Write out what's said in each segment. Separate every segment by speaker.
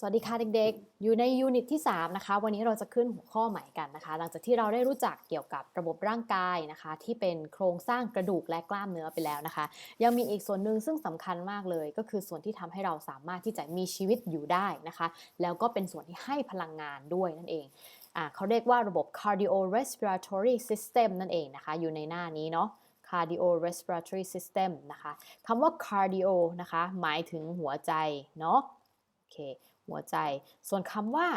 Speaker 1: สวัสดีค่ะเด็กๆ อยู่ในยูนิตที่ 3 นะคะ วันนี้เราจะขึ้นหัวข้อใหม่กันนะคะ หลังจากที่เราได้รู้จักเกี่ยวกับระบบร่างกายนะคะ ที่เป็นโครงสร้างกระดูกและกล้ามเนื้อไปแล้วนะคะ ยังมีอีกส่วนหนึ่งซึ่งสำคัญมากเลย ก็คือส่วนที่ทำให้เราสามารถที่จะมีชีวิตอยู่ได้นะคะ แล้วก็เป็นส่วนที่ให้พลังงานด้วยนั่นเองอ่าเขาเรียกว่าระบบ cardiorespiratory system นั่นเองนะคะ อยู่ในหน้านี้เนาะ cardiorespiratory system นะคะคำว่า cardio นะคะ หมายถึงหัวใจเนาะ โอเค หัวใจ ส่วนคำว่า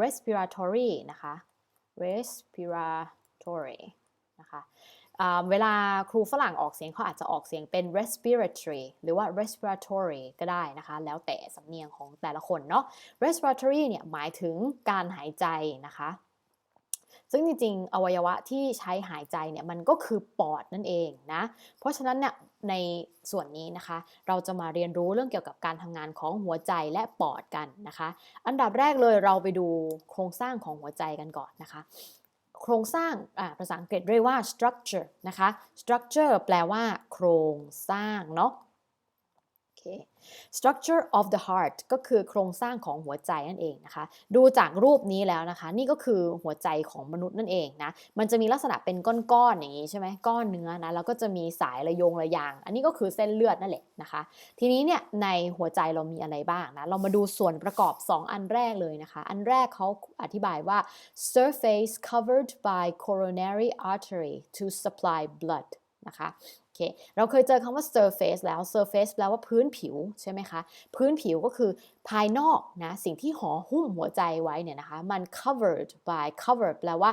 Speaker 1: respiratory นะคะ respiratory นะคะเวลาครูฝรั่งออกเสียงเขาอาจจะออกเสียงเป็น respiratory หรือว่า respiratory ก็ได้นะคะ แล้วแต่สำเนียงของแต่ละคนเนาะ respiratory เนี่ยหมายถึงการหายใจนะคะ ซึ่งจริงๆ อวัยวะที่ใช้หายใจเนี่ยมันก็คือปอดนั่นเองนะ เพราะฉะนั้นเนี่ยในส่วนนี้นะคะ เราจะมาเรียนรู้เรื่องเกี่ยวกับการทำงานของหัวใจและปอดกันนะคะ อันดับแรกเลยเราไปดูโครงสร้างของหัวใจกันก่อนนะคะ โครงสร้างอ่าภาษาอังกฤษเรียกว่า structure นะคะ structure แปลว่า โครงสร้างเนาะ โอเค structure of the heart ก็คือโครงสร้างของหัวใจนั่นเองนะคะ ดูจากรูปนี้แล้วนะคะ นี่ก็คือหัวใจของมนุษย์นั่นเองนะ มันจะมีลักษณะเป็นก้อนๆอย่างนี้ใช่ไหมก้อนเนื้อนะ แล้วก็จะมีสายระยงระยาง อันนี้ก็คือเส้นเลือดนั่นแหละนะคะ ทีนี้เนี่ยในหัวใจเรามีอะไรบ้างนะ เรามาดูส่วนประกอบ 2 อันแรกเลยนะคะ อันแรกเขาอธิบายว่า surface covered by coronary artery to supply blood นะคะโอเคเราเคยเจอคำว่า surface แล้ว surface แปลว่าพื้นผิวใช่ไหมคะ พื้นผิวก็คือภายนอกนะสิ่งที่ห่อหุ้มหัวใจไว้เนี่ยนะคะ มัน covered by covered แปลว่า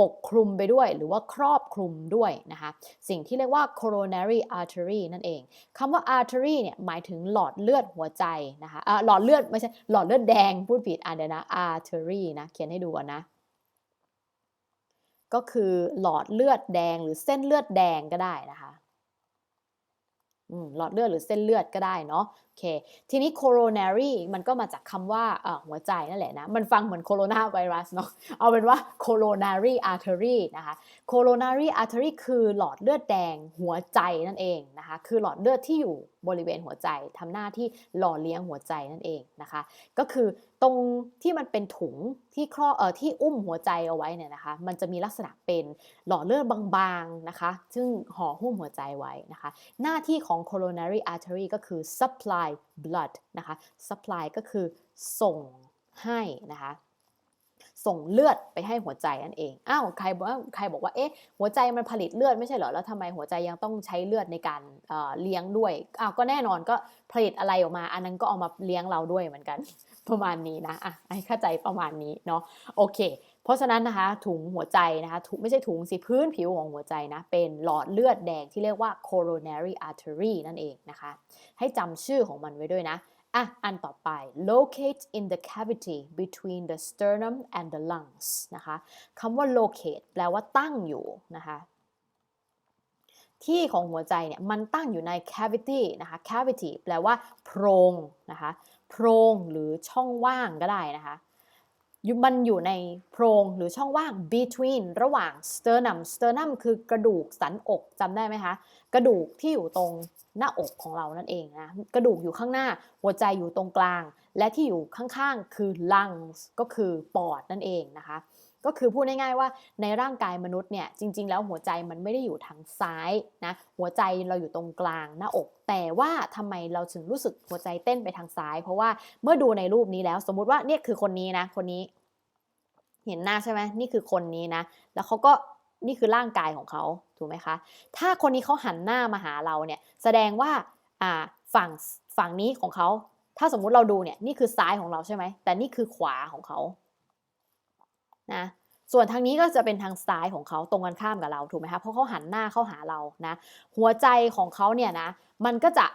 Speaker 1: ปกคลุมไปด้วยหรือว่าครอบคลุมด้วยนะคะ สิ่งที่เรียกว่า coronary artery นั่นเองคำว่า artery เนี่ยหมายถึงหลอดเลือดหัวใจนะคะหลอดเลือดไม่ใช่หลอดเลือดแดงพูดผิดอ่านเดี๋ยวนะ artery นะเขียนให้ดูนะ ก็คือหลอดเลือดแดงหรือเส้นเลือดแดงก็ได้นะคะหลอดเลือดหรือเส้นเลือดก็ได้เนาะโอเคทีนี้ coronary มันก็มาจากคำว่าหัวใจนั่นแหละนะมันฟังเหมือนโคโรนาไวรัสเนาะเอาเป็นว่า coronary artery นะคะ coronary artery คือหลอดเลือดแดงหัวใจนั่นเองนะคะคือหลอดเลือดที่อยู่บริเวณหัวใจทำหน้าที่หล่อเลี้ยงหัวใจนั่นเองนะคะ ก็คือตรงที่มันเป็นถุงที่ครอบเอ่อที่อุ้มหัวใจเอาไว้เนี่ยนะคะ มันจะมีลักษณะเป็นหลอดเลือดบางๆนะคะ ซึ่งห่อหุ้มหัวใจไว้นะคะ หน้าที่ของ coronary artery ก็คือ supply blood นะคะ supply ก็คือส่งให้นะคะ ส่งเลือดไปให้หัวใจนั่นเอง อ้าวใครบอกว่าใครบอกว่าเอ๊ะหัวใจมันผลิตเลือดไม่ใช่เหรอ แล้วทำไมหัวใจยังต้องใช้เลือดในการเเลี้ยงด้วย อ้าวก็แน่นอนก็ผลิตอะไรออกมา อันนั้นก็เอามาเลี้ยงเราด้วยเหมือนกันประมาณนี้นะอะให้เข้าใจประมาณนี้เนาะโอเค เพราะฉะนั้นนะคะถุงหัวใจนะคะถุงไม่ใช่ถุงสิพื้นผิวของหัวใจนะเป็นหลอดเลือดแดงที่เรียกว่า coronary artery นั่นเองนะคะ ให้จำชื่อของมันไว้ด้วยนะ อะ อันต่อไป locate in the cavity between the sternum and the lungs นะคะคำว่า locate แปลว่าตั้งอยู่นะคะที่ของหัวใจเนี่ยมันตั้งอยู่ใน cavity นะคะ cavity แปลว่าโพรงนะคะโพรงหรือช่องว่างก็ได้นะคะ มันอยู่ในโพรงหรือช่องว่าง between ระหว่าง sternum sternum คือกระดูกสันอกจำได้ไหมคะ กระดูกที่อยู่ตรงหน้าอกของเรานั่นเองนะ กระดูกอยู่ข้างหน้า หัวใจอยู่ตรงกลาง และที่อยู่ข้างๆ คือ lungs ก็คือปอดนั่นเองนะคะ ก็คือพูดง่ายๆว่าในร่างกายมนุษย์เนี่ยจริง ๆ แล้วหัวใจมันไม่ได้อยู่ทางซ้ายนะหัวใจเราอยู่ตรงกลางหน้าอก แต่ว่าทำไมเราถึงรู้สึกหัวใจเต้นไปทางซ้าย เพราะว่าเมื่อดูในรูปนี้แล้ว สมมุติว่าเนี่ยคือคนนี้นะ คนนี้ เห็นหน้าใช่ไหมนี่คือคนนี้นะ แล้วเขาก็นี่คือร่างกายของเขาถูกไหมคะ ถ้าคนนี้เขาหันหน้ามาหาเราเนี่ยแสดงว่าอ่าฝั่งฝั่งนี้ของเขาถ้าสมมุติเราดูเนี่ยนี่คือซ้ายของเราใช่ไหมแต่นี่คือขวาของเขานะ ส่วนทางนี้ก็จะเป็นทางซ้ายของเขาตรงกันข้ามกับเราถูกไหมคะเพราะเขาหันหน้าเข้าหาเรานะหัวใจของเขาเนี่ยนะมันก็จะ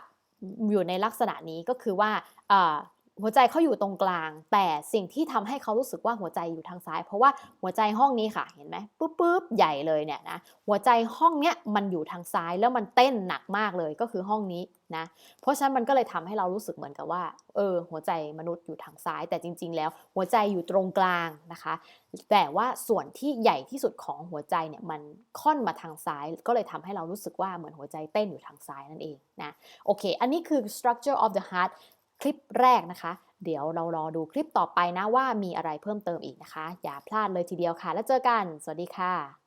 Speaker 1: อยู่ในลักษณะนี้ก็คือว่าอ่า หัวใจเขาอยู่ตรงกลาง แต่สิ่งที่ทำให้เขารู้สึกว่าหัวใจอยู่ทางซ้าย เพราะว่าหัวใจห้องนี้ค่ะเห็นไหมปุ๊บปุ๊บใหญ่เลยเนี่ยนะหัวใจห้องเนี้ยมันอยู่ทางซ้ายแล้วมันเต้นหนักมากเลยก็คือห้องนี้นะเพราะฉะนั้นมันก็เลยทำให้เรารู้สึกเหมือนกับว่าเออหัวใจมนุษย์อยู่ทางซ้าย แต่จริง ๆ แล้วหัวใจอยู่ตรงกลางนะคะ แต่ว่าส่วนที่ใหญ่ที่สุดของหัวใจเนี่ยมันค่อนมาทางซ้าย ก็เลยทำให้เรารู้สึกว่าเหมือนหัวใจเต้นอยู่ทางซ้ายนั่นเองนะโอเค อันนี้คือ structure of the heart คลิปแรกนะคะ เดี๋ยวเรารอดูคลิปต่อไปนะว่ามีอะไรเพิ่มเติมอีกนะคะ อย่าพลาดเลยทีเดียวค่ะ แล้วเจอกัน สวัสดีค่ะ